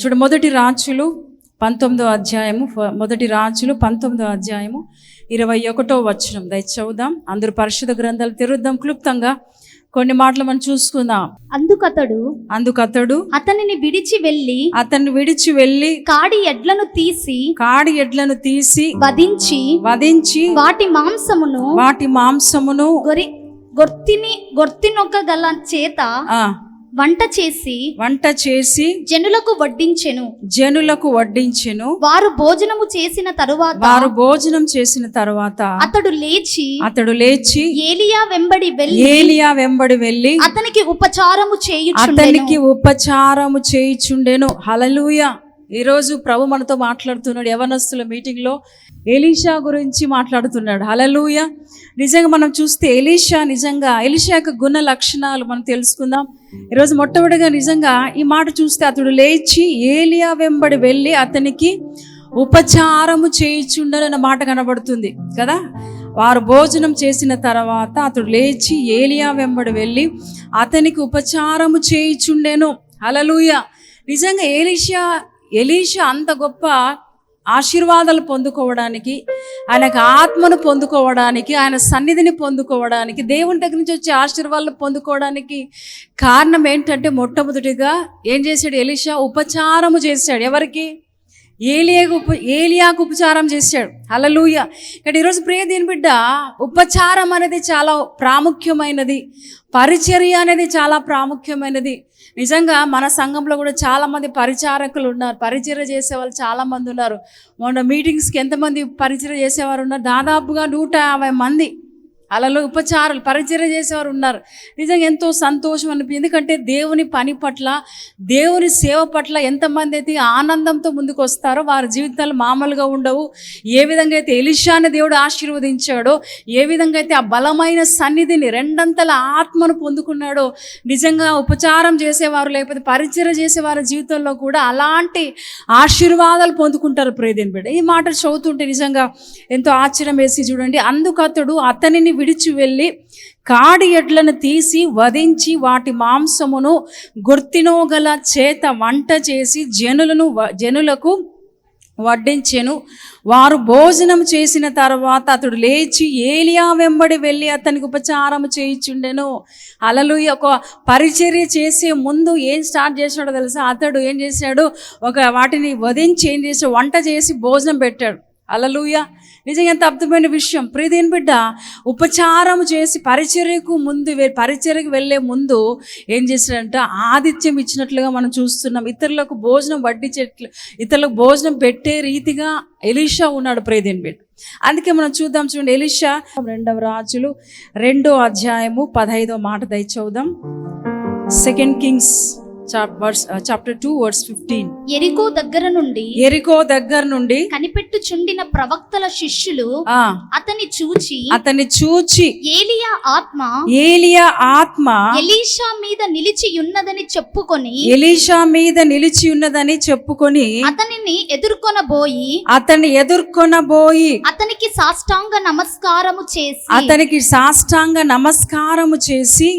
చూడు మొదటి రాజులు పంతొమ్మిదో అధ్యాయము మొదటి రాజులు పంతొమ్మిదో అధ్యాయము ఇరవై ఒకటో వచనం. దయ చదువుదాం. అందరూ పరిశుద్ధ గ్రంథాలు తెరుద్దాం. క్లుప్తంగా కొన్ని మాటలు మనం చూసుకుందాం. అందుకతడు అందుకు అతడు అతనిని విడిచి వెళ్ళి అతన్ని విడిచి వెళ్ళి కాడి ఎడ్లను తీసి కాడి ఎడ్లను తీసి వధించి వధించి వాటి మాంసమును వాటి మాంసమును గొరి గొర్తిని గొర్తినొక్క గల చేత ఆ వంట చేసి వంట చేసి జనులకు వడ్డించెను. జనులకు వడ్డించెను. వారు భోజనము చేసిన తరువాత వారు భోజనం చేసిన తర్వాత అతడు లేచి అతడు లేచి ఏలియా వెంబడి వెళ్ళి ఏలియా వెంబడి వెళ్ళి అతనికి ఉపచారము చేయుచుండెను. అతనికి ఉపచారము చేయిచుండెను. హలలుయ ఈరోజు ప్రభు మనతో మాట్లాడుతున్నాడు యవనస్తుల మీటింగ్లో. ఎలీషా గురించి మాట్లాడుతున్నాడు. హలలుయ నిజంగా మనం చూస్తే ఎలీషా నిజంగా ఎలీషా యొక్క గుణ లక్షణాలు మనం తెలుసుకుందాం. ఈరోజు మొట్టమొదటిగా నిజంగా ఈ మాట చూస్తే అతడు లేచి ఏలియా వెంబడి వెళ్ళి అతనికి ఉపచారము చేయిచుండనన్న మాట కనబడుతుంది కదా? వారు భోజనం చేసిన తర్వాత అతడు లేచి ఏలియా వెంబడి వెళ్ళి అతనికి ఉపచారము చేయిచుండెను. అలలుయ నిజంగా ఏలిషియా ఎలీషా అంత గొప్ప ఆశీర్వాదాలు పొందుకోవడానికి ఆయనకు ఆత్మను పొందుకోవడానికి ఆయన సన్నిధిని పొందుకోవడానికి దేవుని దగ్గర నుంచి వచ్చే ఆశీర్వాదాలు పొందుకోవడానికి కారణం ఏంటంటే మొట్టమొదటిగా ఏం చేశాడు ఎలీషా? ఉపచారము చేశాడు. ఎవరికి? ఏలియాకు ఉప ఏలియాకు ఉపచారం చేశాడు. హలలుయ ఇక్కడ ఈరోజు ప్రియ దీని బిడ్డ ఉపచారం అనేది చాలా ప్రాముఖ్యమైనది. పరిచర్య అనేది చాలా ప్రాముఖ్యమైనది. నిజంగా మన సంఘంలో కూడా చాలామంది పరిచారకులు ఉన్నారు పరిచయం చేసేవాళ్ళు వాళ్ళు చాలామంది ఉన్నారు. మొన్న మీటింగ్స్కి ఎంతమంది పరిచయం చేసేవారు ఉన్నారు? దాదాపుగా నూట యాభై మంది. అలలో ఉపచారాలు పరిచర్య చేసేవారు ఉన్నారు. నిజంగా ఎంతో సంతోషం అనిపి ఎందుకంటే దేవుని పని పట్ల దేవుని సేవ పట్ల ఎంతమంది అయితే ఆనందంతో ముందుకు వస్తారో వారి జీవితాలు మామూలుగా ఉండవు. ఏ విధంగా అయితే ఎలిషాని దేవుడు ఆశీర్వదించాడో ఏ విధంగా అయితే ఆ బలమైన సన్నిధిని రెండంతల ఆత్మను పొందుకున్నాడో నిజంగా ఉపచారం చేసేవారు లేకపోతే పరిచర్య చేసేవారి జీవితంలో కూడా అలాంటి ఆశీర్వాదాలు పొందుకుంటారు. ప్రేదేని బిడ్డ ఈ మాట చదువుతుంటే నిజంగా ఎంతో ఆశ్చర్యం వేసి చూడండి. అందుకు అతడు అతనిని విడిచి వెళ్ళి కాడి ఎడ్లను తీసి వధించి వాటి మాంసమును గుర్తినోగల చేత వంట చేసి జనులను జనులకు వడ్డించెను. వారు భోజనం చేసిన తర్వాత అతడు లేచి ఏలియా వెంబడి వెళ్ళి అతనికి ఉపచారం చేయించుండెను. అలలు ఒక పరిచర్య చేసే ముందు ఏం స్టార్ట్ చేశాడో తెలుసా? అతడు ఏం చేశాడు? ఒక వాటిని వధించి ఏం చేశాడు? వంట చేసి భోజనం పెట్టాడు. అలలుయ నిజంగా ఎంత అద్భుతమైన విషయం. ప్రీతిని బిడ్డ ఉపచారం చేసి పరిచర్యకు ముందు పరిచర్యకు వెళ్ళే ముందు ఏం చేశాడంట? ఆతిథ్యం ఇచ్చినట్లుగా మనం చూస్తున్నాం. ఇతరులకు భోజనం వడ్డించేట్లు ఇతరులకు భోజనం పెట్టే రీతిగా ఎలీషా ఉన్నాడు ప్రేదేని బిడ్డ. అందుకే మనం చూద్దాం చూడండి. ఎలీషా రెండవ రాజులు రెండో అధ్యాయము పదహైదో మాట దయ second Kings chapter two words fifteen. ఎరికో దగ్గర నుండి ఎరికో దగ్గర నుండి కనిపెట్టుచుండిన ప్రవక్తల శిష్యులు ఆ అతన్ని చూచి అతన్ని చూచి ఏలియా ఆత్మ ఏలియా ఆత్మ ఎలీషా మీద నిలిచి ఉన్నదని చెప్పుకొని ఎలీషా మీద నిలిచి ఉన్నదని చెప్పుకొని అతనిని ఎదుర్కొనబోయి అతన్ని ఎదుర్కొనబోయి అతనికి సాష్టాంగ నమస్కారము చేసి అతనికి సాష్టాంగ నమస్కారము చేసి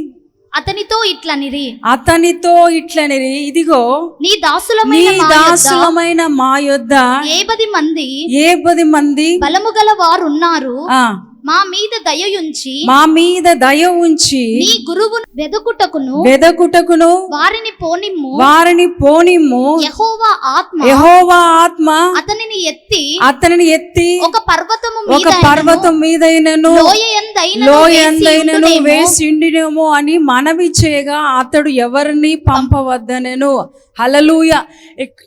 అతనితో ఇట్లనిరి. అతనితో ఇట్లని ఇదిగో నీ నీ దాసులమైన మా యొద్ద. దాసులమైన మా యొద్ద ఏ పది మంది ఏ పది మంది బలము గల వారున్నారు ఆ. మా మీద దయయుంచి మా మీద దయ ఉంచి నీ గురువును వెదకుటకును వెదకుటకును వారిని పోనిమ్ము. వారిని పోనిమ్ము. యెహోవా ఆత్మ యెహోవా ఆత్మ అతనిని ఎత్తి అతనిని ఎత్తి ఒక పర్వతము ఒక పర్వతం మీదైనను లోయ ఎందైనను లోయ వేసి ఎందైనను ఉండునేమో. వేసి ఉండినేమో అని మనవి చేయగా అతడు ఎవరిని పంపవద్దనెను. హలలుయ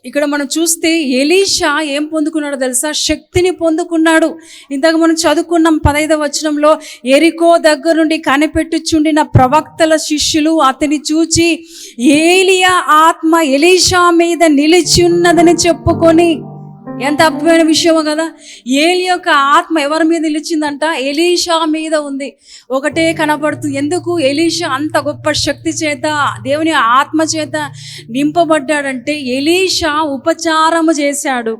ఇక్కడ మనం చూస్తే ఎలీషా ఏం పొందుకున్నాడో తెలుసా? శక్తిని పొందుకున్నాడు. ఇంతకు మనం చదువుకున్నాం పదైదవ వచనంలో ఎరికో దగ్గర నుండి కనిపెట్టుచుండిన ప్రవక్తల శిష్యులు అతని చూచి ఏలియా ఆత్మ ఎలీషా మీద నిలిచి ఉన్నదని చెప్పుకొని ఎంత అద్భుతమైన విషయమో కదా. ఏలి యొక్క ఆత్మ ఎవరి మీద నిలిచిందంట? ఎలీషా మీద ఉంది. ఒకటే కనబడుతుంది ఎందుకు? ఎలీషా అంత గొప్ప శక్తి చేత దేవుని ఆత్మ చేత నింపబడ్డాడంటే ఎలీషా ఉపచారము చేశాడు.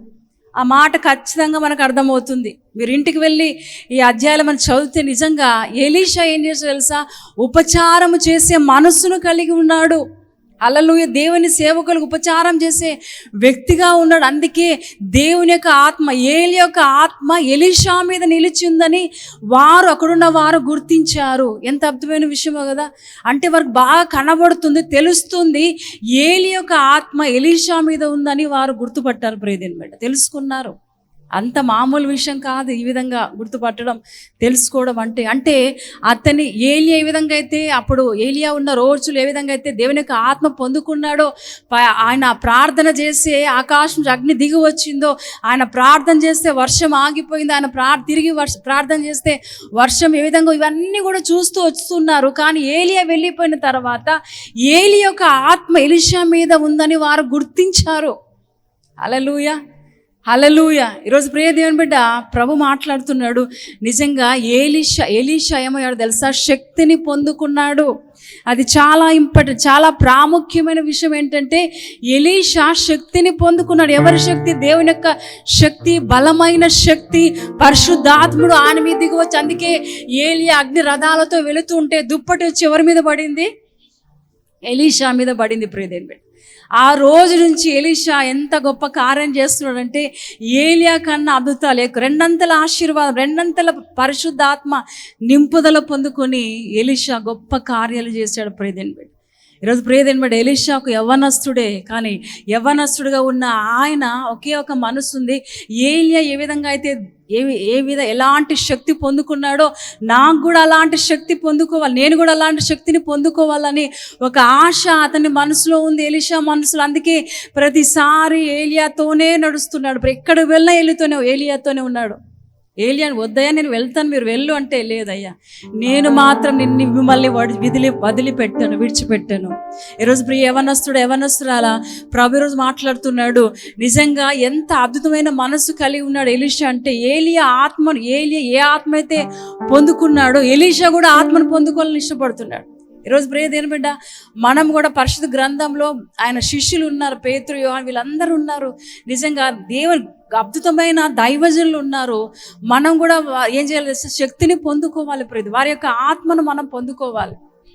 ఆ మాట ఖచ్చితంగా మనకు అర్థమవుతుంది. మీరు ఇంటికి వెళ్ళి ఈ అధ్యాయాలు మనం చదివితే నిజంగా ఎలీషా ఏం చేసో తెలుసా? ఉపచారము చేసే మనస్సును కలిగి ఉన్నాడు. అలలుయ దేవుని సేవకులకు ఉపచారం చేసే వ్యక్తిగా ఉన్నాడు. అందుకే దేవుని యొక్క ఆత్మ ఏలి యొక్క ఆత్మ ఎలిషా మీద నిలిచిందని వారు అక్కడున్న వారు గుర్తించారు. ఎంత అద్భుతమైన విషయమో కదా? అంటే వారికి బాగా కనబడుతుంది తెలుస్తుంది ఏలి యొక్క ఆత్మ ఎలిషా మీద ఉందని వారు గుర్తుపట్టారు. ప్రేదేని బిడ్డ తెలుసుకున్నారు. అంత మామూలు విషయం కాదు ఈ విధంగా గుర్తుపట్టడం తెలుసుకోవడం అంటే. అంటే అతని ఏలియా ఏ విధంగా అయితే అప్పుడు ఏలియా ఉన్న రోజులు ఏ విధంగా అయితే దేవుని యొక్క ఆత్మ పొందుకున్నాడో ప- ఆయన ప్రార్థన చేస్తే ఆకాశం అగ్ని దిగి వచ్చిందో ఆయన ప్రార్థన చేస్తే వర్షం ఆగిపోయింది ఆయన ప్రా తిరిగి వర్ష ప్రార్థన చేస్తే వర్షం ఏ విధంగా ఇవన్నీ కూడా చూస్తూ వస్తున్నారు. కానీ ఏలియా వెళ్ళిపోయిన తర్వాత ఏలి యొక్క ఆత్మ ఎలిషా మీద ఉందని వారు గుర్తించారు. అలలుయా హలలుయ ఈరోజు ప్రియ దేవుని బిడ్డ ప్రభు మాట్లాడుతున్నాడు. నిజంగా ఏలిషా ఏలీష ఏమయ్యాడు తెలుసా? శక్తిని పొందుకున్నాడు. అది చాలా ఇంపార్టెంట్ చాలా ప్రాముఖ్యమైన విషయం ఏంటంటే ఎలీషా శక్తిని పొందుకున్నాడు. ఎవరి శక్తి? దేవుని యొక్క శక్తి బలమైన శక్తి. పరిశుద్ధాత్ముడు ఆయన మీద దిగి వచ్చి అందుకే ఏలి అగ్ని రథాలతో వెళుతుంటే దుప్పటి వచ్చి ఎవరి మీద పడింది. ఎలీషా మీద పడింది ప్రియదేవి బిడ్డ. ఆ రోజు నుంచి ఎలీషా ఎంత గొప్ప కార్యం చేస్తున్నాడంటే ఏలియా కన్నా అద్భుతాలు. ఎక్కువ రెండంతల ఆశీర్వాదం రెండంతల పరిశుద్ధాత్మ నింపుదల పొందుకొని ఎలీషా గొప్ప కార్యాలు చేశాడు. ప్రియదేని బిడ్డ ఈరోజు ప్రియదేనబడి ఎలీషా ఒక యవ్వనస్తుడే కానీ యవ్వనస్తుడిగా ఉన్న ఆయన ఒకే ఒక మనసు ఉంది ఏలియా ఏ విధంగా అయితే ఏ ఏ విధ ఎలాంటి శక్తి పొందుకున్నాడో నాకు కూడా అలాంటి శక్తి పొందుకోవాలి నేను కూడా అలాంటి శక్తిని పొందుకోవాలని ఒక ఆశ అతని మనసులో ఉంది ఎలిషా మనసులో. అందుకే ప్రతిసారి ఏలియాతోనే నడుస్తున్నాడు. ఇప్పుడు ఎక్కడ వెళ్ళినా ఏలితోనే ఏలియాతోనే ఉన్నాడు. ఏలియాని వద్దయ్యా నేను వెళ్తాను మీరు వెళ్ళు అంటే లేదయ్యా. నేను మాత్రం నిన్ను మిమ్మల్ని వడి విదిలి వదిలిపెట్టాను విడిచిపెట్టాను. ఈరోజు ప్రియ యవనస్తుడు యవనస్తురాలా ప్రభు ఈరోజు మాట్లాడుతున్నాడు. నిజంగా ఎంత అద్భుతమైన మనసు కలిగి ఉన్నాడు ఎలీషా అంటే ఏలియా ఆత్మను ఏలియా ఏ ఆత్మ అయితే పొందుకున్నాడో ఎలీషా కూడా ఆత్మను పొందుకోవాలని ఇష్టపడుతున్నాడు. ఈరోజు ప్రియ దేని బిడ్డ మనం కూడా పరిశుద్ధ గ్రంథంలో ఆయన శిష్యులు ఉన్నారు పేతురు యోహాన్ వీళ్ళందరూ ఉన్నారు. నిజంగా దేవుని అద్భుతమైన దైవజనులు ఉన్నారు. మనం కూడా ఏం చేయాలి? శక్తిని పొందుకోవాలి ప్రతి వారి యొక్క ఆత్మను మనం పొందుకోవాలి.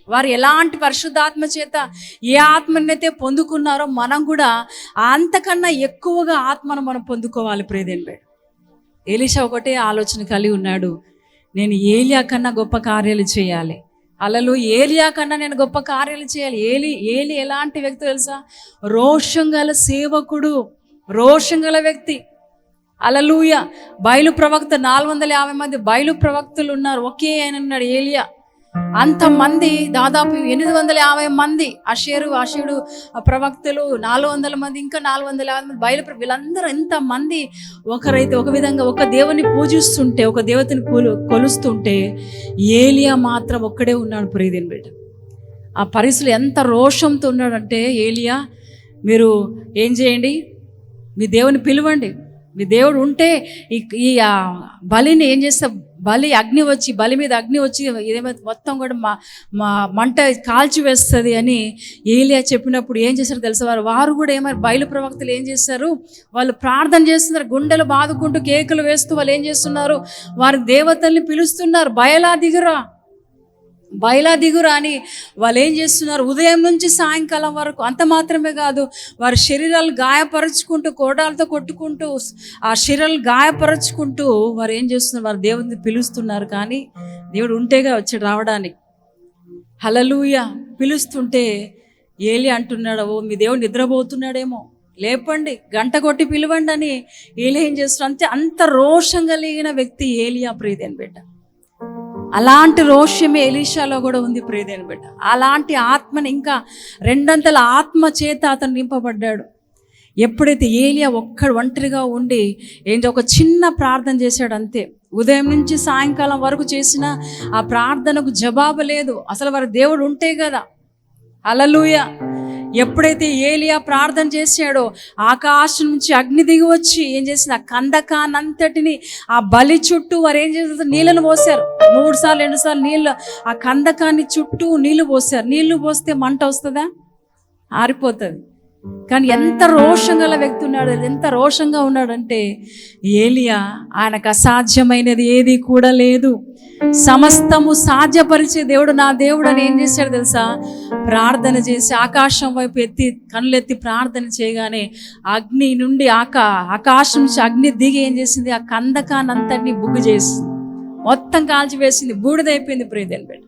వారు ఎలాంటి పరిశుద్ధాత్మ చేత ఏ ఆత్మనైతే పొందుకున్నారో మనం కూడా అంతకన్నా ఎక్కువగా ఆత్మను మనం పొందుకోవాలి ప్రేదేన్ బిడ్డ ఎలీషా ఒకటే ఆలోచన కలిగి ఉన్నాడు. నేను ఏలియా కన్నా గొప్ప కార్యాలు చేయాలి. అలలు ఏలియా కన్నా నేను గొప్ప కార్యాలు చేయాలి. ఏలి ఏలి ఎలాంటి వ్యక్తి తెలుసా? రోషం గల సేవకుడు. రోషం గల వ్యక్తి. అలలూయ బయలు ప్రవక్త నాలుగు వందల యాభై మంది బయలు ప్రవక్తలు ఉన్నారు. ఒకే ఆయన ఉన్నాడు ఏలియా. అంతమంది దాదాపు ఎనిమిది వందల యాభై మంది అషేరు అషేడు ప్రవక్తలు నాలుగు వందల మంది ఇంకా నాలుగు వందల యాభై మంది బయలు వీళ్ళందరూ ఎంతమంది ఒకరైతే ఒక విధంగా ఒక దేవుని పూజిస్తుంటే ఒక దేవతని పూలు కొలుస్తుంటే ఏలియా మాత్రం ఒక్కడే ఉన్నాడు ప్రియదిని బిడ్డ. ఆ పరిస్థితులు ఎంత రోషంతో ఉన్నాడంటే ఏలియా మీరు ఏం చేయండి? మీ దేవుని పిలవండి. మీ దేవుడు ఉంటే ఈ ఈ బలిని ఏం చేస్తా? బలి అగ్ని వచ్చి బలి మీద అగ్ని వచ్చి ఇదేమైతే మొత్తం కూడా మా మా మంట కాల్చి వేస్తుంది అని ఏలియా చెప్పినప్పుడు ఏం చేశారు తెలుసు? వారు వారు కూడా ఏమైనా బయలు ప్రవక్తలు ఏం చేశారు? వాళ్ళు ప్రార్థన చేస్తున్నారు గుండెలు బాదుకుంటూ కేకులు వేస్తూ వాళ్ళు ఏం చేస్తున్నారు? వారి దేవతల్ని పిలుస్తున్నారు బయలా దిగురా బయలా దిగురా అని వాళ్ళు ఏం చేస్తున్నారు? ఉదయం నుంచి సాయంకాలం వరకు అంత మాత్రమే కాదు వారి శరీరాలు గాయపరుచుకుంటూ కోడాలతో కొట్టుకుంటూ ఆ శరీరాలు గాయపరుచుకుంటూ వారు ఏం చేస్తున్నారు? వారు దేవుడిని పిలుస్తున్నారు. కానీ దేవుడు ఉంటేగా వచ్చాడు రావడానికి. హలలుయ పిలుస్తుంటే ఏలి అంటున్నాడు ఓ మీ దేవుడు నిద్రపోతున్నాడేమో. లేపండి గంట కొట్టి పిలవండి అని ఏలి ఏం చేస్తున్నాడు. అంతే అంత రోషం కలిగిన వ్యక్తి ఏలియా ప్రీతి అని బిడ్డ. అలాంటి రోష్యమే ఎలీషాలో కూడా ఉంది ప్రియదేని బిడ్డ. అలాంటి ఆత్మని ఇంకా రెండంతల ఆత్మ చేత అతను నింపబడ్డాడు. ఎప్పుడైతే ఏలియా ఒక్కడు ఒంటరిగా ఉండి ఏంటి ఒక చిన్న ప్రార్థన చేశాడు అంతే. ఉదయం నుంచి సాయంకాలం వరకు చేసిన ఆ ప్రార్థనకు జవాబు లేదు. అసలు వారి దేవుడు ఉంటే కదా. అలలుయ ఎప్పుడైతే ఏలియా ప్రార్థన చేశాడో ఆకాశం నుంచి అగ్ని దిగి వచ్చి ఏం చేసిన కందకానంతటిని ఆ బలి చుట్టూ వారు ఏం చేశారు? నీళ్ళను పోసారు మూడు సార్లు రెండు సార్లు నీళ్ళు ఆ కందకాన్ని చుట్టూ నీళ్ళు పోసారు నీళ్ళు పోస్తే మంట వస్తుందా? ఆరిపోతుంది. కానీ ఎంత రోషం గల వ్యక్తి ఉన్నాడు ఎంత రోషంగా ఉన్నాడంటే ఏలియా ఆయనకు అసాధ్యమైనది ఏది కూడా లేదు. సమస్తము సాధ్యపరిచే దేవుడు నా దేవుడు అని ఏం చేశాడు తెలుసా? ప్రార్థన చేసి ఆకాశం వైపు ఎత్తి కనులెత్తి ప్రార్థన చేయగానే అగ్ని నుండి ఆకా ఆకాశం నుంచి అగ్ని దిగి ఏం చేసింది? ఆ కందకానంతటిని బుగ్గు చేసింది. మొత్తం కాల్చివేసింది. బూడిదైపోయింది ప్రియదేని బిడ్డ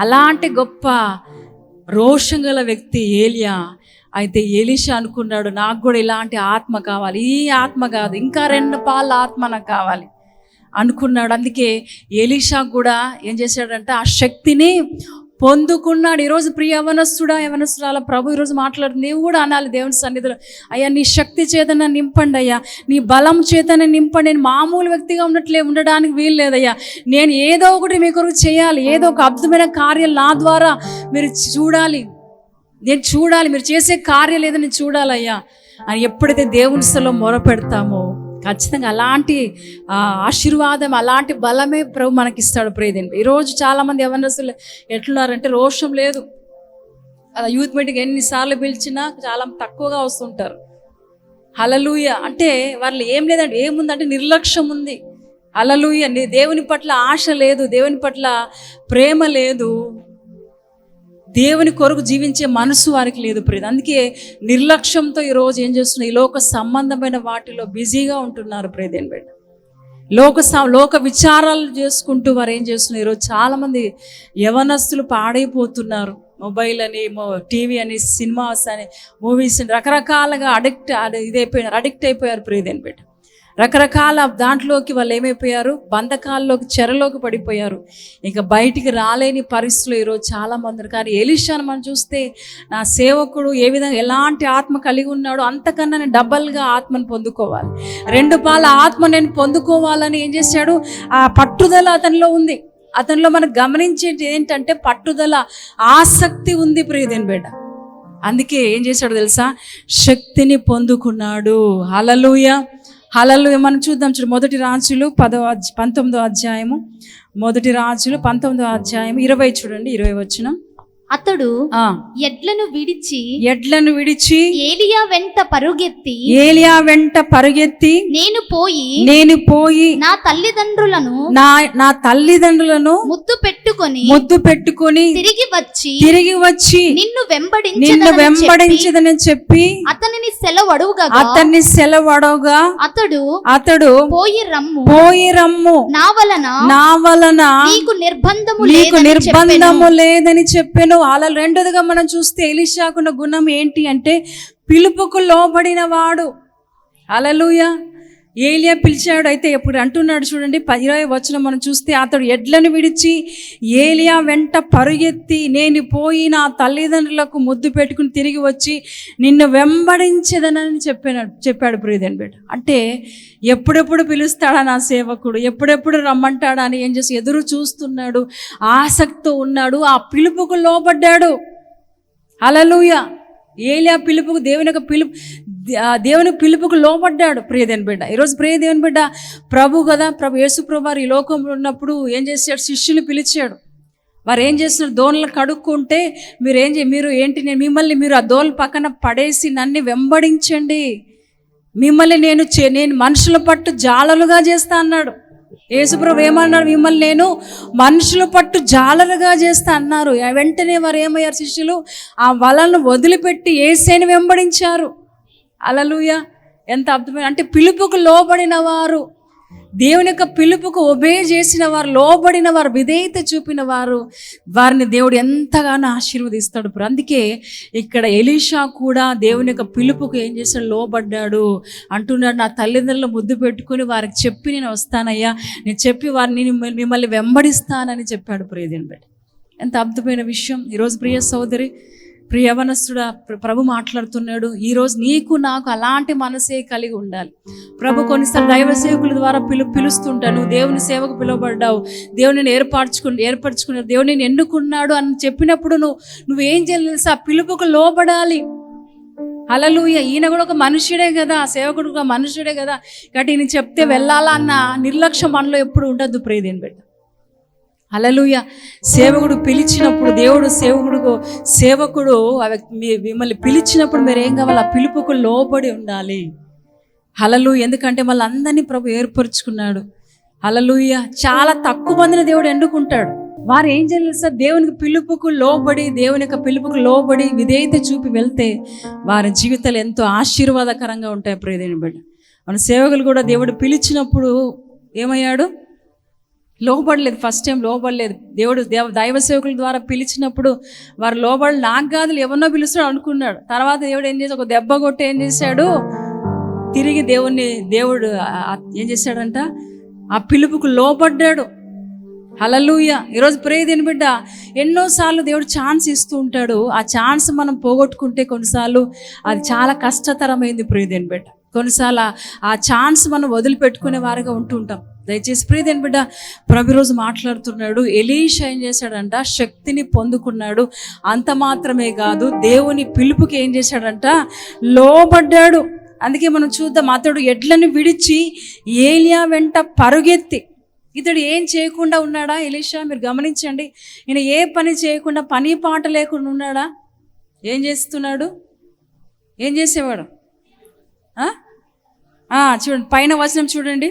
అలాంటి గొప్ప రోషం గల వ్యక్తి ఏలియా అయితే ఎలిషా అనుకున్నాడు నాకు కూడా ఇలాంటి ఆత్మ కావాలి ఈ ఆత్మ కాదు ఇంకా రెండు పాళ్ళ ఆత్మ నాకు కావాలి. అనుకున్నాడు. అందుకే ఎలీషా కూడా ఏం చేశాడంటే ఆ శక్తిని పొందుకున్నాడు. ఈరోజు ప్రియ యవనస్తుడా యవనస్తురాల ప్రభు ఈరోజు మాట్లాడు నీవు కూడా అనాలి దేవుని సన్నిధిలో. అయ్యా నీ శక్తి చేతన నింపండి అయ్యా. నీ బలం చేతన నింపండి. నేను మామూలు వ్యక్తిగా ఉన్నట్లే ఉండడానికి వీలు లేదయ్యా. నేను ఏదో ఒకటి మీ కొరకు చేయాలి. ఏదో ఒక అద్భుతమైన కార్యం నా ద్వారా మీరు చూడాలి. నేను చూడాలి మీరు చేసే కార్యం లేదని నేను చూడాలయ్యా. అని ఎప్పుడైతే దేవుని స్థలో మొరపెడతామో ఖచ్చితంగా అలాంటి ఆశీర్వాదం అలాంటి బలమే ప్రభు మనకిస్తాడు ప్రేదండి ఈరోజు చాలామంది యవనస్తులు ఎట్లున్నారంటే రోషం లేదు. అలా యూత్ మీటింగ్ ఎన్నిసార్లు పిలిచినా చాలా తక్కువగా వస్తుంటారు. హలలుయ అంటే వాళ్ళు ఏం లేదంటే ఏముందంటే నిర్లక్ష్యం ఉంది. హలలుయ నీ దేవుని పట్ల ఆశ లేదు దేవుని పట్ల ప్రేమ లేదు. దేవుని కొరకు జీవించే మనసు వారికి లేదు ప్రియత అందుకే నిర్లక్ష్యంతో ఈరోజు ఏం చేస్తున్నారు ఈ లోక సంబంధమైన వాటిలో బిజీగా ఉంటున్నారు ప్రియదేని బిడ్డ. లోక స- లోక విచారాలు చేసుకుంటూ వారు ఏం చేస్తున్నారు ఈరోజు చాలామంది యవనస్తులు పాడైపోతున్నారు. మొబైల్ అని టీవీ అని సినిమాస్ అని మూవీస్ అని రకరకాలుగా అడిక్ట్ ఇదైపోయినారు అడిక్ట్ అయిపోయారు ప్రియదేని బిడ్డ. రకరకాల దాంట్లోకి వాళ్ళు ఏమైపోయారు? బంధకాల్లోకి చెరలోకి పడిపోయారు. ఇంకా బయటికి రాలేని పరిస్థితులు ఈరోజు చాలా మంది కానీ ఎలిషాను మనం చూస్తే నా సేవకుడు ఏ విధంగా ఎలాంటి ఆత్మ కలిగి ఉన్నాడో అంతకన్నా నేను డబల్గా ఆత్మను పొందుకోవాలి. రెండు పాల ఆత్మ నేను పొందుకోవాలని ఏం చేశాడు? ఆ పట్టుదల అతనిలో ఉంది. అతనిలో మనం గమనించేది ఏంటంటే పట్టుదల ఆసక్తి ఉంది ప్రియదేని బిడ్డ. అందుకే ఏం చేశాడు తెలుసా? శక్తిని పొందుకున్నాడు. హలలుయ హలలు మనం చూద్దాం చూడు మొదటి రాజులు పదో అధ్య- పంతొమ్మిదో అధ్యాయము. మొదటి రాజులు పంతొమ్మిదో అధ్యాయం ఇరవై చూడండి ఇరవై వచ్చిన అతడు ఎడ్లను విడిచి ఎడ్లను విడిచి ఏలియా వెంట పరుగెత్తి ఏలియా వెంట పరుగెత్తి నేను పోయి నేను పోయి నా తల్లిదండ్రులను నా నా తల్లిదండ్రులను ముద్దు పెట్టుకొని ముద్దు పెట్టుకొని తిరిగి వచ్చి తిరిగి వచ్చి నిన్ను నిన్ను వెంబడించదనని చెప్పి వెంబడించదని చెప్పి అతనిని సెలవడుగా అతన్ని సెలవడగా అతడు అతడు పోయి రమ్ము. పోయి రమ్ము. నా వలన నా వలన నీకు నిర్బంధము నీకు నిర్బంధము. లేదని చెప్పాను. అలా రెండోదిగా మనం చూస్తే ఎలిషాకున్న గుణం ఏంటి అంటే పిలుపుకు లోబడిన వాడు. అలలుయా ఏలియా పిలిచాడు అయితే ఇప్పుడు అంటున్నాడు చూడండి ఇరవై వచ్చిన మనం చూస్తే అతడు ఎడ్లను విడిచి ఏలియా వెంట పరుగెత్తి నేను పోయి నా తల్లిదండ్రులకు ముద్దు పెట్టుకుని తిరిగి వచ్చి నిన్ను వెంబడించదనని చెప్పాడు చెప్పాడు ప్రియదన్ బిడ్డ అంటే ఎప్పుడెప్పుడు పిలుస్తాడా నా సేవకుడు? ఎప్పుడెప్పుడు రమ్మంటాడా అని ఏం చేసి ఎదురు చూస్తున్నాడు ఆసక్తి ఉన్నాడు ఆ పిలుపుకు లోబడ్డాడు. అలలుయ ఏలియా పిలుపుకు దేవుని యొక్క పిలుపు దేవుని పిలుపుకు లోపడ్డాడు ప్రియదేని బిడ్డ. ఈరోజు ప్రియ దేవుని బిడ్డ ప్రభు కదా ప్రభు యేసు ప్రభు వారు ఈ లోకంలో ఉన్నప్పుడు ఏం చేశాడు? శిష్యుని పిలిచాడు. వారు ఏం చేస్తున్నారు? దోణలు కడుక్కుంటే మీరు ఏం చే మీరు ఏంటి నేను మిమ్మల్ని మీరు ఆ దోణల పక్కన పడేసి నన్ను వెంబడించండి. మిమ్మల్ని నేను చే- నేను మనుషుల పట్టు జాలలుగా చేస్తా అన్నాడు. యేసుప్రభు ఏమన్నాడు? మిమ్మల్ని నేను మనుషుల పట్టు జాలరుగా చేస్తా అన్నారు. వెంటనే వారు ఏమయ్యారు శిష్యులు? ఆ వలను వదిలిపెట్టి ఏసేని వెంబడించారు. అలలుయ ఎంత అర్థమైన అంటే పిలుపుకు లోబడిన వారు దేవుని యొక్క పిలుపుకు ఒబే చేసిన వారు లోబడిన వారు విధేయత చూపిన వారు వారిని దేవుడు ఎంతగానో ఆశీర్వదిస్తాడు. ఇప్పుడు అందుకే ఇక్కడ ఎలీషా కూడా దేవుని యొక్క పిలుపుకు ఏం చేశాడు? లోబడ్డాడు. అంటున్నాడు నా తల్లిదండ్రులు ముద్దు పెట్టుకుని వారికి చెప్పి నేను వస్తానయ్యా. నేను చెప్పి వారిని మిమ్మల్ని- మిమ్మల్ని వెంబడిస్తానని చెప్పాడు ప్రియదేని బట్టి ఎంత అద్భుతమైన విషయం. ఈరోజు ప్రియ సోదరి ప్రియవనస్తుడా ప్రభు మాట్లాడుతున్నాడు. ఈరోజు నీకు నాకు అలాంటి మనసే కలిగి ఉండాలి. ప్రభు కొన్నిసార్లు దైవ సేవకుల ద్వారా పిలు పిలుస్తుంటాను. నువ్వు దేవుని సేవకు పిలువబడ్డావు. దేవుని ఏర్పరచుకు ఏర్పరచుకున్నావు దేవుని నేను ఎన్నుకున్నాడు అని చెప్పినప్పుడు నువ్వు నువ్వేం చేయలేదు ఆ పిలుపుకు లోబడాలి. అలలుయ ఈయన కూడా ఒక మనుషుడే కదా. సేవకుడు ఒక మనుషుడే కదా. కాబట్టి ఈయన చెప్తే వెళ్ళాలా అన్న నిర్లక్ష్యం మనలో ఎప్పుడు ఉండద్దు ప్రియదేని బిడ్డ. అలలుయ సేవకుడు పిలిచినప్పుడు దేవుడు సేవకుడు సేవకుడు మిమ్మల్ని పిలిచినప్పుడు మీరు ఏం కావాలి? ఆ పిలుపుకు లోబడి ఉండాలి. అలలు ఎందుకంటే మళ్ళీ అందరినీ ప్రభు ఏర్పరచుకున్నాడు. అలలుయ చాలా తక్కువ మందిని దేవుడు ఎండుకుంటాడు వారు ఏం చేయలేదు సార్? దేవునికి పిలుపుకు లోబడి దేవుని యొక్క పిలుపుకు లోబడి విధేయత చూపి వెళ్తే వారి జీవితాలు ఎంతో ఆశీర్వాదకరంగా ఉంటాయి. ప్రియదేని బిడ్డ. మన సేవకులు కూడా దేవుడు పిలిచినప్పుడు ఏమయ్యాడు? లోబడలేదు ఫస్ట్ టైం లోబడలేదు. దేవుడు దేవ దైవ సేవకుల ద్వారా పిలిచినప్పుడు వారు లోబడి నాకు కాదు ఎవరినో పిలుస్తాడు అనుకున్నాడు. తర్వాత దేవుడు ఏం చేసి ఒక దెబ్బ కొట్టి ఏం చేశాడు? తిరిగి దేవుణ్ణి దేవుడు ఏం చేశాడంట? ఆ పిలుపుకు లోబడ్డాడు. హలలుయ ఈరోజు ప్రేదేని బిడ్డ? ఎన్నోసార్లు దేవుడు ఛాన్స్ ఇస్తూ ఉంటాడు. ఆ ఛాన్స్ మనం పోగొట్టుకుంటే కొన్నిసార్లు అది చాలా కష్టతరమైంది ప్రియదేని బిడ్డ. కొన్నిసార్లు ఆ- ఆ ఛాన్స్ మనం వదిలిపెట్టుకునే వారిగా ఉంటూ ఉంటాం. దయచేసి ప్రియదేని బిడ్డ ప్రభు రోజు మాట్లాడుతున్నాడు. ఎలీషా ఏం చేశాడంట? శక్తిని పొందుకున్నాడు. అంత మాత్రమే కాదు దేవుని పిలుపుకి ఏం చేశాడంట? లోబడ్డాడు. అందుకే మనం చూద్దాం అతడు ఎడ్లను విడిచి ఏలియా వెంట పరుగెత్తి ఇతడు ఏం చేయకుండా ఉన్నాడా? ఎలీషా మీరు గమనించండి. ఈయన ఏ పని చేయకుండా పని పాట లేకుండా ఉన్నాడా? ఏం చేస్తున్నాడు? ఏం చేసేవాడు? చూడండి పైన వచనం చూడండి.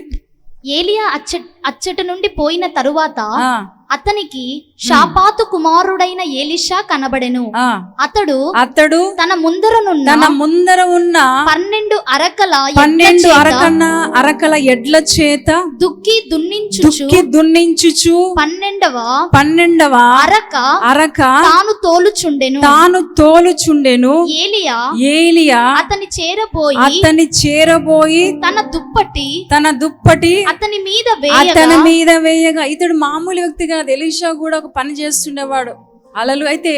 ఏలియా అచ్చ అచ్చట నుండి పోయిన తరువాత అతనికి షాపాతు కుమారుడైన ఏలిషా కనబడెను. ఆ. అతడు అతడు తన ముందరనున్న తన ముందర ఉన్న పన్నెండు అరకల పన్నెండు అరకన్న అరకల ఎడ్ల చేత దుక్కి దున్నించుచు దుక్కి దున్నించుచు పన్నెండవ పన్నెండవ అరక అరక తాను తోలుచుండెను. తాను తోలుచుండెను. ఏలియా ఏలియా అతని చేరబోయి అతని చేరబోయి తన దుప్పటి తన దుప్పటి అతని మీద అతని మీద వేయగా. ఇతడు మామూలు వ్యక్తి కాదు ఎలీషా కూడా ఒక పని చేస్తుండేవాడు. అలలు అయితే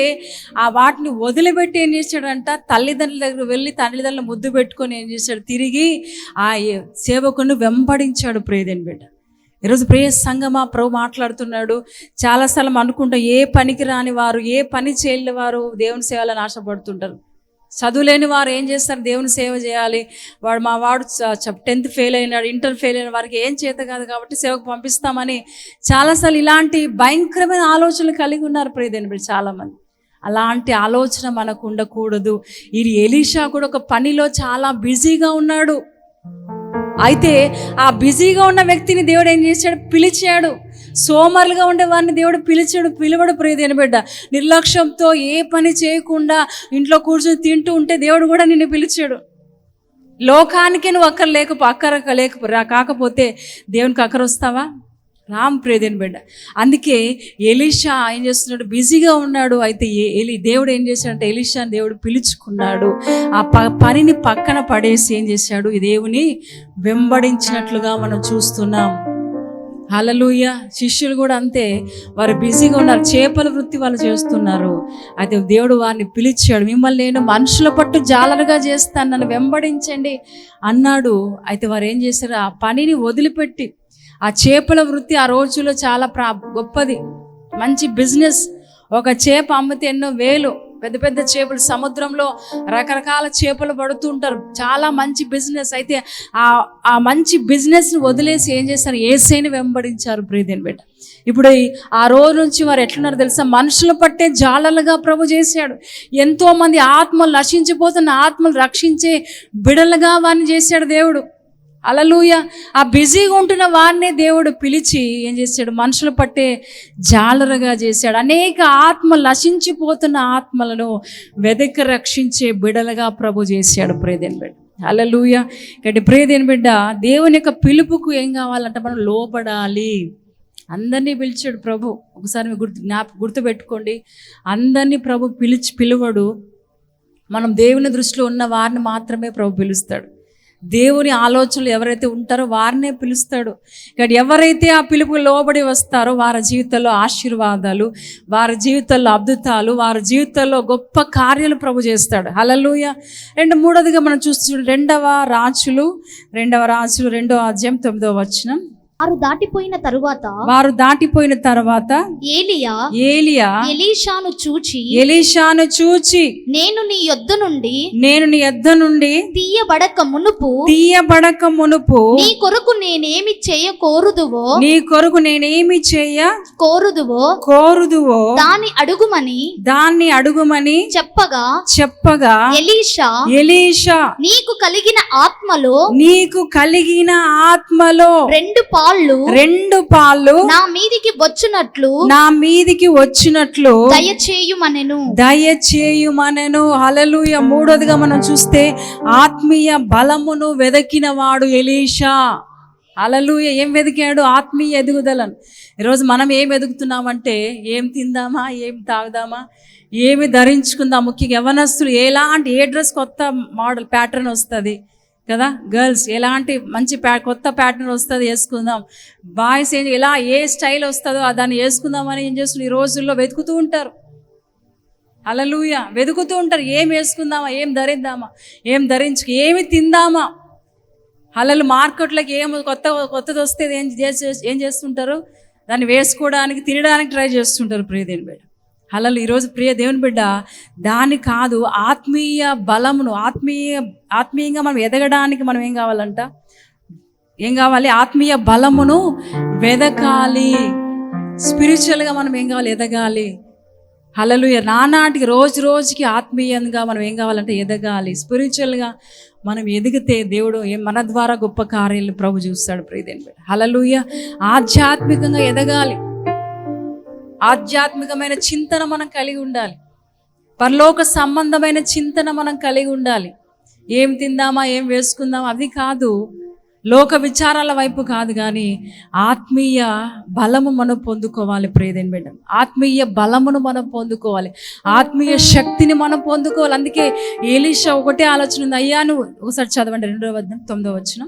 ఆ వాటిని వదిలిపెట్టి ఏం చేశాడంట తల్లిదండ్రుల దగ్గర వెళ్ళి తల్లిదండ్రులు ముద్దు పెట్టుకొని ఏం చేశాడు తిరిగి ఆ సేవకుని వెంబడించాడు ప్రేదేని బిడ్డ. ఈరోజు ప్రేయ సంగమా ప్రభు మాట్లాడుతున్నాడు. చాలాసార్లు అనుకుంటాం ఏ పనికి రాని వారు ఏ పని చేయని వారు దేవుని సేవలను ఆశపడుతుంటారు. చదువులేని వారు ఏం చేస్తారు? దేవుని సేవ చేయాలి. వాడు మా వాడు టెన్త్ ఫెయిల్ అయినాడు ఇంటర్ ఫెయిల్ అయిన వారికి ఏం చేత కాదు కాబట్టి సేవకు పంపిస్తామని చాలాసార్లు ఇలాంటి భయంకరమైన ఆలోచనలు కలిగి ఉన్నారు ప్రియదేని చాలామంది. అలాంటి ఆలోచన మనకు ఉండకూడదు. ఇది ఎలీషా కూడా ఒక పనిలో చాలా బిజీగా ఉన్నాడు. అయితే ఆ బిజీగా ఉన్న వ్యక్తిని దేవుడు ఏం చేశాడు? పిలిచాడు. సోమరులుగా ఉండే వారిని దేవుడు పిలిచాడు పిలువడు ప్రియదేని బిడ్డ. నిర్లక్ష్యంతో ఏ పని చేయకుండా ఇంట్లో కూర్చొని తింటూ ఉంటే దేవుడు కూడా నిన్ను పిలిచాడు. లోకానికి నువ్వు అక్కర లేక అక్కర లేక రా- కాకపోతే దేవునికి అక్కర వస్తావా రామ్ ప్రేదేని బిడ్డ. అందుకే ఎలీషా ఏం చేస్తున్నాడు? బిజీగా ఉన్నాడు. అయితే ఏ- ఎలి దేవుడు ఏం చేశాడంటే ఎలీషాని దేవుడు పిలుచుకున్నాడు. ఆ ప పనిని పక్కన పడేసి ఏం చేశాడు? ఈ దేవుని వెంబడించినట్లుగా మనం చూస్తున్నాం. హలలుయ శిష్యులు కూడా అంతే. వారు బిజీగా ఉన్నారు. చేపల వృత్తి వాళ్ళు చేస్తున్నారు. అయితే దేవుడు వారిని పిలిచాడు. మిమ్మల్ని నేను మనుషుల పట్టు జాలరుగా చేస్తాను. నన్ను వెంబడించండి అన్నాడు. అయితే వారు ఏం చేశారు? ఆ పనిని వదిలిపెట్టి ఆ చేపల వృత్తి ఆ రోజుల్లో చాలా ప్రా గొప్పది. మంచి బిజినెస్. ఒక చేప అమ్మితే ఎన్నో వేలు. పెద్ద పెద్ద చేపలు సముద్రంలో రకరకాల చేపలు పడుతుంటారు చాలా మంచి బిజినెస్. అయితే ఆ ఆ మంచి బిజినెస్ని వదిలేసి ఏం చేస్తారు? ఏసైని వెంబడించారు ప్రీతిని బిడ్డ. ఇప్పుడు ఈ- ఆ రోజు నుంచి వారు ఎట్లున్నారు తెలుసా? మనుషులు పట్టే జాలలుగా ప్రభు చేశాడు. ఎంతోమంది ఆత్మలు నశించిపోతున్న ఆత్మలు రక్షించే బిడలుగా వారిని చేశాడు దేవుడు. అలలుయ ఆ బిజీగా ఉంటున్న వారినే దేవుడు పిలిచి ఏం చేశాడు మనుషులు పట్టే జాలరుగా చేశాడు అనేక ఆత్మ నశించిపోతున్న ఆత్మలను వెదక రక్షించే బిడలుగా ప్రభు చేశాడు ప్రేదేని బిడ్డ. అలలుయ ఇక్కడ ప్రేదేని బిడ్డ దేవుని యొక్క పిలుపుకు ఏం కావాలంటే మనం లోపడాలి అందరినీ పిలిచాడు ప్రభు. ఒకసారి మీరు గుర్తు జ్ఞాప గుర్తుపెట్టుకోండి. అందరినీ ప్రభు పిలిచి పిలువడు. మనం దేవుని దృష్టిలో ఉన్న వారిని మాత్రమే ప్రభు పిలుస్తాడు. దేవుని ఆలోచనలు ఎవరైతే ఉంటారో వారినే పిలుస్తాడు. ఇక్కడ ఎవరైతే ఆ పిలుపు లోబడి వస్తారో వారి జీవితంలో ఆశీర్వాదాలు వారి జీవితంలో అద్భుతాలు వారి జీవితంలో గొప్ప కార్యాలు ప్రభు చేస్తాడు. హలలుయ రెండు మూడోదిగా మనం చూస్తూ రెండవ రాజులు రెండవ రాజులు రెండవ అధ్యాయం తొమ్మిదవ వచనం. వారు దాటిపోయిన తరువాత వారు దాటిపోయిన తర్వాత ఏలియా ఏలియా ఎలీషాను చూచి ఎలీషాను చూచి నేను నీ యొద్ద నుండి నేను నీ యొద్ద నుండి తీయబడక మునుపు తీయబడక మునుపు నీ కొరకు నేనేమి చేయ కోరుదువో నీ కొరకు నేనేమి చేయ కోరుదువో కోరుదువో దాని అడుగుమని దాన్ని అడుగుమని చెప్పగా చెప్పగా ఎలీషా ఎలీషా నీకు కలిగిన ఆత్మలో నీకు కలిగిన ఆత్మలో రెండు పాళ్ళు రెండు పాళ్ళు నా మీదికి వచ్చునట్లు నా మీదికి వచ్చినట్లు దయచేయుమనెను. దయచేయుమనెను. హలలుయ మూడోదిగా మనం చూస్తే ఆత్మీయ బలమును వెదకిన వాడు ఎలీషా. హలలుయ ఏం వెదికాడు? ఆత్మీయ ఎదుగుదలను. ఈరోజు మనం ఏం ఎదుగుతున్నామంటే ఏం తిందామా? ఏం తాగుదామా? ఏమి ధరించుకుందాం ముఖ్యంగా యవనస్తులు ఎలాంటి ఏ డ్రెస్ కొత్త మోడల్ ప్యాటర్న్ వస్తుంది? కదా? గర్ల్స్ ఎలాంటి మంచి ప్యా కొత్త ప్యాటర్న్ వస్తుంది వేసుకుందాం. బాయ్స్ ఏం ఎలా ఏ స్టైల్ వస్తుందో దాన్ని వేసుకుందామని ఏం చేస్తున్నారు? ఈ రోజుల్లో వెతుకుతూ ఉంటారు. అలలుయ వెతుకుతూ ఉంటారు. ఏం వేసుకుందామా? ఏం ధరిద్దామా? ఏం ధరించు ఏమి తిందామా? అలలు మార్కెట్లోకి ఏం కొత్త కొత్తది వస్తే ఏం చేసి ఏం చేస్తుంటారు? దాన్ని వేసుకోవడానికి తినడానికి ట్రై చేస్తుంటారు ప్రియదేని బేట బిడ్డ ఈరోజు ప్రియ దేవుని బిడ్డ దాని కాదు ఆత్మీయ బలమును ఆత్మీయ ఆత్మీయంగా మనం ఎదగడానికి మనం ఏం కావాలంట? ఏం కావాలి? ఆత్మీయ బలమును వెదకాలి. స్పిరిచువల్గా మనం ఏం కావాలి? ఎదగాలి. హలలుయ నానాటికి రోజు రోజుకి ఆత్మీయంగా మనం ఏం కావాలంటే ఎదగాలి. స్పిరిచువల్గా మనం ఎదిగితే దేవుడు ఏ- మన ద్వారా గొప్ప కార్యాలు ప్రభు చూస్తాడు ప్రియదేని హలలుయ ఆధ్యాత్మికంగా ఎదగాలి. ఆధ్యాత్మికమైన చింతన మనం కలిగి ఉండాలి. పరలోక సంబంధమైన చింతన మనం కలిగి ఉండాలి. ఏం తిందామా ఏం వేసుకుందామా అది కాదు. లోక విచారాల వైపు కాదు కానీ ఆత్మీయ బలము మనం పొందుకోవాలి ప్రేదేని బిడ్డ. ఆత్మీయ బలమును మనం పొందుకోవాలి. ఆత్మీయ శక్తిని మనం పొందుకోవాలి. అందుకే ఏలీషా ఒకటే ఆలోచన ఉంది. అయ్యా నువ్వు ఒకసారి చదవండి. రెండో వద్ద తొమ్మిదో వచ్చిన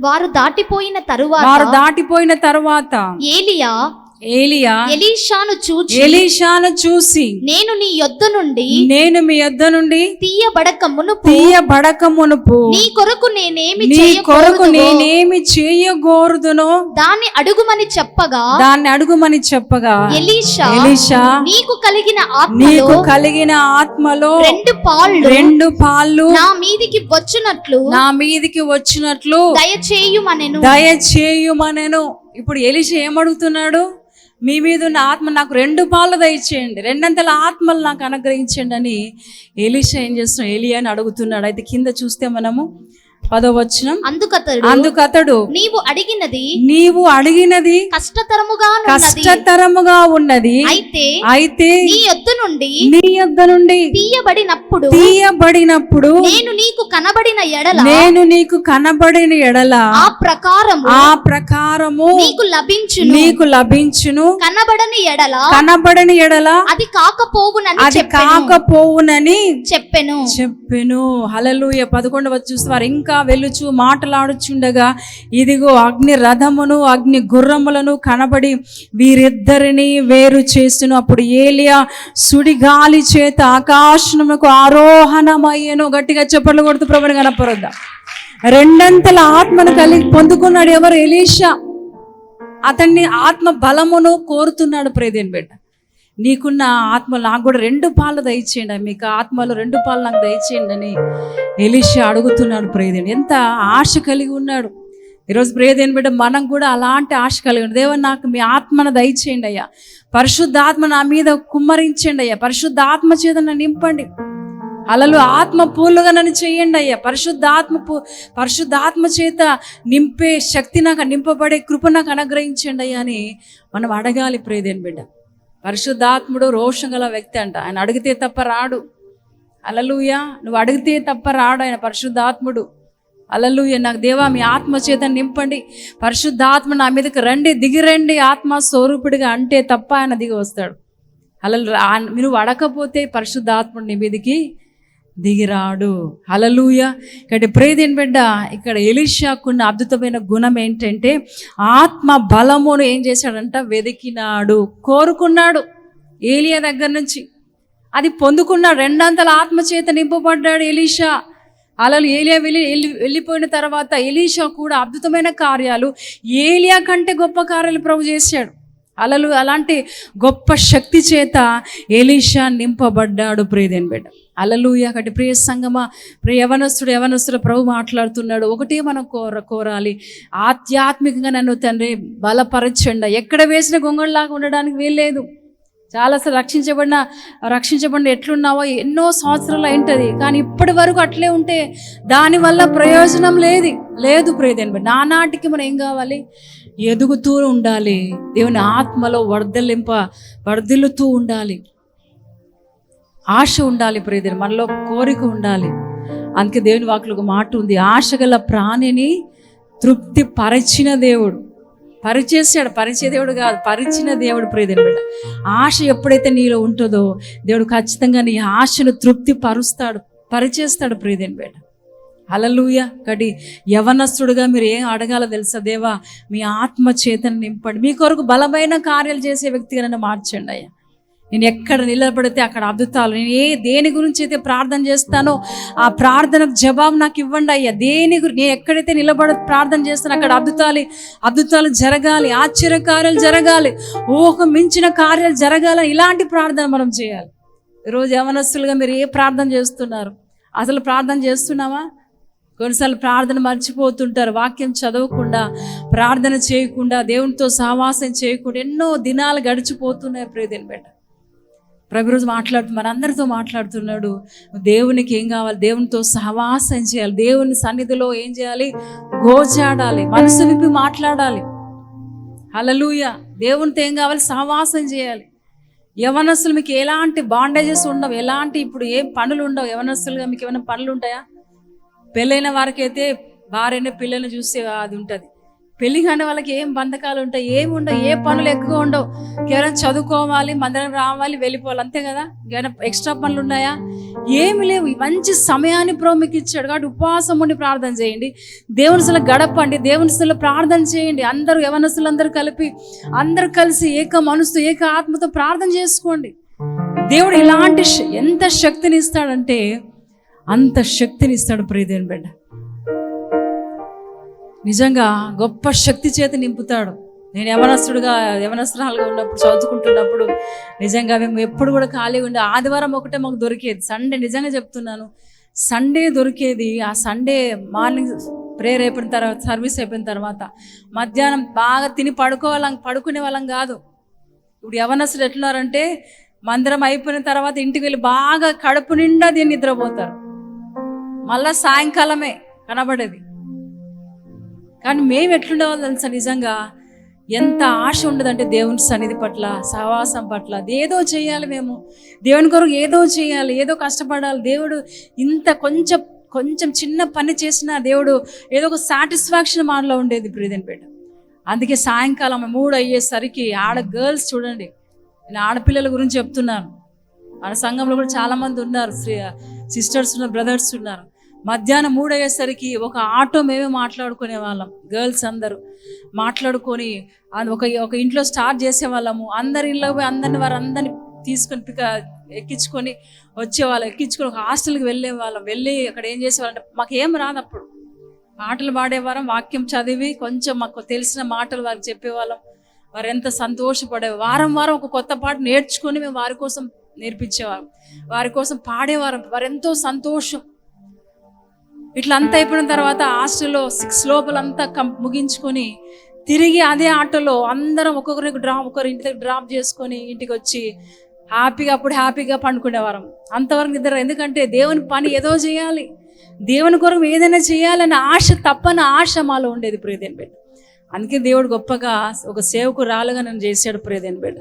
వారు దాటిపోయిన తరువాత వారు దాటిపోయిన తర్వాత ఏలియా ఏలియా ఎలీషాను చూచి ఎలీషాను చూసి నేను నీ యొద్ద నుండి నేను మీ యొద్ద నుండి తీయబడక మునుపు తీయబడక మునుపు నీ కొరకు నేనేమి నీ కొరకు నేనేమి చేయగోరుదునో దాన్ని అడుగుమని చెప్పగా దాన్ని అడుగుమని చెప్పగా ఎలీషా ఎలీషా నీకు కలిగిన ఆత్మలో నీకు కలిగిన ఆత్మలో రెండు పాళ్ళు రెండు పాళ్ళు నా మీదికి వచ్చునట్లు నా మీదికి వచ్చినట్లు దయచేయుమనెను. దయచేయుమనెను. ఇప్పుడు ఎలిషా ఏమడుగుతున్నాడు? మీ మీద ఉన్న ఆత్మ నాకు రెండు పాలు దయచేయండి. రెండంతల ఆత్మలు నాకు అనుగ్రహించండి అని ఎలిషా ఏం చేస్తున్నాం ఏలియా అని అడుగుతున్నాడు. అయితే కింద చూస్తే మనము పదో వచనం అందుకతడు అందుకు అతడు నీవు అడిగినది నీవు అడిగినది కష్టతరముగా కష్టతరముగా ఉన్నది. అయితే అయితే నీ యొద్ద నుండి నీ యొద్ద నుండి తీయబడినప్పుడు తీయబడినప్పుడు నేను నీకు కనబడిన ఎడల నేను నీకు కనబడిన ఎడల ఆ ప్రకారము ఆ ప్రకారము నీకు లభించును. నీకు లభించును. కనబడని ఎడల కనబడని ఎడల అది కాకపోవునని అది కాకపోవునని చెప్పెను. చెప్పెను. హలలుయ పదకొండవ చూస్తే వారు ఇంకా వెలుచు మాటలాడుచుండగా ఇదిగో అగ్ని రథమును అగ్ని గుర్రములను కనబడి వీరిద్దరిని వేరు చేసిన అప్పుడు ఏలియా సుడిగాలి చేత ఆకాశముకు ఆరోహణమయ్యను. గట్టిగా చెప్పలు కొడుతూ ప్రభుని కనపరద్దా. రెండంతల ఆత్మను కలిగి పొందుకున్నాడు ఎవరు? ఎలీషా. అతన్ని ఆత్మ బలమును కోరుతున్నాడు ప్రేదేని బిడ్డ. నీకున్న ఆత్మ నాకు కూడా రెండు పాలు దయచేయండి. మీకు ఆత్మలో రెండు పాలు నాకు దయచేయండి అని ఎలిషా అడుగుతున్నాడు ప్రేదేని ఎంత ఆశ కలిగి ఉన్నాడు. ఈరోజు ప్రేదేని బిడ్డ మనం కూడా అలాంటి ఆశ కలిగి ఉన్నాడు దేవ నాకు మీ ఆత్మను దయచేయండి అయ్యా. పరిశుద్ధాత్మ నా మీద కుమ్మరించండి అయ్యా. పరిశుద్ధాత్మ చేత నన్ను నింపండి. అలలు ఆత్మ పూలుగా నన్ను చేయండి అయ్యా. పరిశుద్ధాత్మ పూ పరిశుద్ధాత్మ చేత నింపే శక్తి నాకు నింపబడే కృప నాకు అనుగ్రహించండి అయ్యా అని మనం అడగాలి ప్రేదేని బిడ్డ. పరిశుద్ధాత్ముడు రోషం గల వ్యక్తి అంట. ఆయన అడిగితే తప్ప రాడు. అలలుయ నువ్వు అడిగితే తప్ప రాడు ఆయన పరిశుద్ధాత్ముడు. అలలుయ నాకు దేవా మీ ఆత్మ చేత నింపండి. పరిశుద్ధాత్మ నా మీదకి రండి. దిగిరండి ఆత్మ స్వరూపుడిగా అంటే తప్ప ఆయన దిగి వస్తాడు. అలలు నువ్వు అడకపోతే పరిశుద్ధాత్ముడు నీ మీదకి దిగిరాడు. హలలుయ ఇక్కడ ప్రేదేన్ బిడ్డ ఇక్కడ ఎలిషాకున్న అద్భుతమైన గుణం ఏంటంటే ఆత్మ బలమును ఏం చేశాడంట? వెదికినాడు కోరుకున్నాడు ఏలియా దగ్గర నుంచి. అది పొందుకున్న రెండంతల ఆత్మ చేత నింపబడ్డాడు ఎలీషా. అలలు ఏలియా వెళ్ళి వెళ్ళి వెళ్ళిపోయిన తర్వాత ఎలీషా కూడా అద్భుతమైన కార్యాలు. ఏలియా కంటే గొప్ప కార్యాలు ప్రభు చేశాడు. అలలు అలాంటి గొప్ప శక్తి చేత ఎలీషా నింపబడ్డాడు ప్రియదేని బిడ్డ. అలలు ఒకటి ప్రియ సంగమ ప్రియ యవనస్తుడు యవనస్తుడు ప్రభు మాట్లాడుతున్నాడు. ఒకటే మనం కోర కోరాలి. ఆధ్యాత్మికంగా నన్ను తండ్రి బలపరచండి. ఎక్కడ వేసిన గొంగళలాగా ఉండడానికి వీల్లేదు. చాలాసార్లు రక్షించబడిన రక్షించబడిన ఎట్లున్నావో ఎన్నో సంవత్సరాలు అయింటది. కానీ ఇప్పటి వరకు అట్లే ఉంటే దానివల్ల ప్రయోజనం లేదు. లేదు ప్రియదేని నానాటికి మనం ఏం కావాలి? ఎదుగుతూ ఉండాలి. దేవుని ఆత్మలో వర్ధలింప వర్ధిల్లుతూ ఉండాలి. ఆశ ఉండాలి ప్రియదేని మనలో కోరిక ఉండాలి. అందుకే దేవుని వాకులు ఒక మాట ఉంది ఆశ గల ప్రాణిని తృప్తి పరిచిన దేవుడు. పరిచేసాడు పరిచే దేవుడు కాదు పరిచిన దేవుడు ప్రియదేని బిడ్డ. ఆశ ఎప్పుడైతే నీలో ఉంటుందో దేవుడు ఖచ్చితంగా నీ ఆశను తృప్తి పరుస్తాడు పరిచేస్తాడు ప్రియదేని బిడ్డ. అలలుయ కడి యవనస్తుడుగా మీరు ఏం అడగాలో తెలుసా దేవా? మీ ఆత్మ చేతను నింపండి. మీ కొరకు బలమైన కార్యాలు చేసే వ్యక్తిగా నన్ను మార్చండి అయ్యా. నేను ఎక్కడ నిలబడితే అక్కడ అద్భుతాలు. నేను ఏ దేని గురించి అయితే ప్రార్థన చేస్తానో ఆ ప్రార్థనకు జవాబు నాకు ఇవ్వండి అయ్యా. దేని గురి నేను ఎక్కడైతే నిలబడ ప్రార్థన చేస్తానో అక్కడ అద్భుతాలు అద్భుతాలు జరగాలి. ఆశ్చర్య కార్యాలు జరగాలి. ఊహ మించిన కార్యాలు జరగాలి ఇలాంటి ప్రార్థన మనం చేయాలి. ఈరోజు యవనస్తులుగా మీరు ఏ ప్రార్థన చేస్తున్నారు? అసలు ప్రార్థన చేస్తున్నావా? కొన్నిసార్లు ప్రార్థన మర్చిపోతుంటారు. వాక్యం చదవకుండా ప్రార్థన చేయకుండా దేవునితో సహవాసం చేయకుండా ఎన్నో దినాలు గడిచిపోతున్నాయి ప్రేదేని బిడ్డ. ప్రభురోజు మాట్లాడుతూ మనందరితో మాట్లాడుతున్నాడు. దేవునికి ఏం కావాలి? దేవునితో సహవాసం చేయాలి. దేవుని సన్నిధిలో ఏం చేయాలి? గోచాడాలి. మనసు విప్పి మాట్లాడాలి. హలలుయ దేవునితో ఏం కావాలి? సహవాసం చేయాలి. యవనస్తులు మీకు ఎలాంటి బాండేజెస్ ఉండవు? ఎలాంటి ఇప్పుడు ఏం పనులు ఉండవు? యవనస్తులుగా మీకు ఏమైనా పనులు ఉంటాయా? పెళ్ళైన వారికైతే భార్యని పిల్లల్ని చూస్తే అది ఉంటుంది. పెళ్ళి కాని వాళ్ళకి ఏం బంధకాలు ఉంటాయి ఏమి ఉండవు ఏ పనులు ఎక్కువ ఉండవు. కేవలం చదువుకోవాలి మందిరం రావాలి వెళ్ళిపోవాలి అంతే కదా? ఏమైనా ఎక్స్ట్రా పనులు ఉన్నాయా? ఏమి లేవు. మంచి సమయాన్ని ప్రభు మీకు ఇచ్చాడు కాబట్టి ఉపవాసం ఉండి ప్రార్థన చేయండి. దేవుని సల గడపండి దేవుని సల ప్రార్థన చేయండి. అందరూ యవనస్తులందరూ కలిపి అందరూ కలిసి ఏక మనసుతో ఏక ఆత్మతో ప్రార్థన చేసుకోండి. దేవుడు ఇలాంటి ఎంత శక్తిని ఇస్తాడంటే అంత శక్తిని ఇస్తాడు ప్రియదేవుని బిడ్డ. నిజంగా గొప్ప శక్తి చేత నింపుతాడు. నేను యవనస్తుడుగా యవనస్తురాలుగా ఉన్నప్పుడు చదువుకుంటున్నప్పుడు నిజంగా మేము ఎప్పుడు కూడా ఖాళీగా ఉండే ఆదివారం ఒకటే మాకు దొరికేది. సండే నిజంగా చెప్తున్నాను సండే దొరికేది. ఆ సండే మార్నింగ్ ప్రేయర్ అయిపోయిన తర్వాత సర్వీస్ అయిపోయిన తర్వాత మధ్యాహ్నం బాగా తిని పడుకోవాలం పడుకునే వాళ్ళం కాదు. ఇప్పుడు యవనస్తులు ఎట్లున్నారంటే మందిరం అయిపోయిన తర్వాత ఇంటికి వెళ్ళి బాగా కడుపు నిండా దీన్ని నిద్రపోతారు. మళ్ళా సాయంకాలమే కనబడేది. కానీ మేము ఎట్లుండేవాళ్ళు తెలుసా నిజంగా? ఎంత ఆశ ఉండదంటే దేవుని సన్నిధి పట్ల సహవాసం పట్ల. ఏదో చేయాలి మేము. దేవుని కొరకు ఏదో చేయాలి ఏదో కష్టపడాలి. దేవుడు ఇంత కొంచెం కొంచెం చిన్న పని చేసినా దేవుడు ఏదో ఒక సాటిస్ఫాక్షన్ మాటలో ఉండేది ప్రీతిని బిడ్డ అందుకే సాయంకాలం మూడు అయ్యేసరికి ఆడ గర్ల్స్ చూడండి. నేను ఆడపిల్లల గురించి చెప్తున్నాను. మన సంఘంలో కూడా చాలామంది ఉన్నారు. సిస్టర్స్ ఉన్నారు బ్రదర్స్ ఉన్నారు. మధ్యాహ్నం మూడయ్యేసరికి ఒక ఆటో మేమే మాట్లాడుకునే వాళ్ళం. గర్ల్స్ అందరూ మాట్లాడుకొని ఒక ఒక ఇంట్లో స్టార్ట్ చేసేవాళ్ళము. అందరి ఇళ్ళకి పోయి అందరిని వారు అందరిని తీసుకొని పిక ఎక్కించుకొని వచ్చేవాళ్ళం. ఎక్కించుకొని ఒక హాస్టల్కి వెళ్ళే వాళ్ళం వెళ్ళి అక్కడ ఏం చేసేవాళ్ళంటే అంటే మాకు ఏం రాదు అప్పుడు పాటలు పాడేవారం వాక్యం చదివి కొంచెం మాకు తెలిసిన మాటలు వారికి చెప్పేవాళ్ళం. వారు ఎంత సంతోషపడే వారం వారం ఒక కొత్త పాట నేర్చుకొని మేము వారి కోసం నేర్పించేవాళ్ళం. వారి కోసం పాడేవారం. వారు ఎంతో సంతోషం. ఇట్లా అంతా అయిపోయిన తర్వాత హాస్టల్లో సిక్స్ లోపలంతా కం ముగించుకొని తిరిగి అదే ఆటోలో అందరం ఒక్కొక్కరికి డ్రాప్ ఒకరి ఇంటి దగ్గర డ్రాప్ చేసుకొని ఇంటికి వచ్చి హ్యాపీగా అప్పుడు హ్యాపీగా పండుకునేవారం. అంతవరకు నిద్ర ఎందుకంటే దేవుని పని ఏదో చేయాలి. దేవుని కొరకు ఏదైనా చేయాలనే ఆశ తప్పని ఆశ మాలో ఉండేది ప్రియదేని బిడ్డ. అందుకే దేవుడు గొప్పగా ఒక సేవకు రాలుగా నన్ను చేశాడు ప్రియదేని బిడ్డ.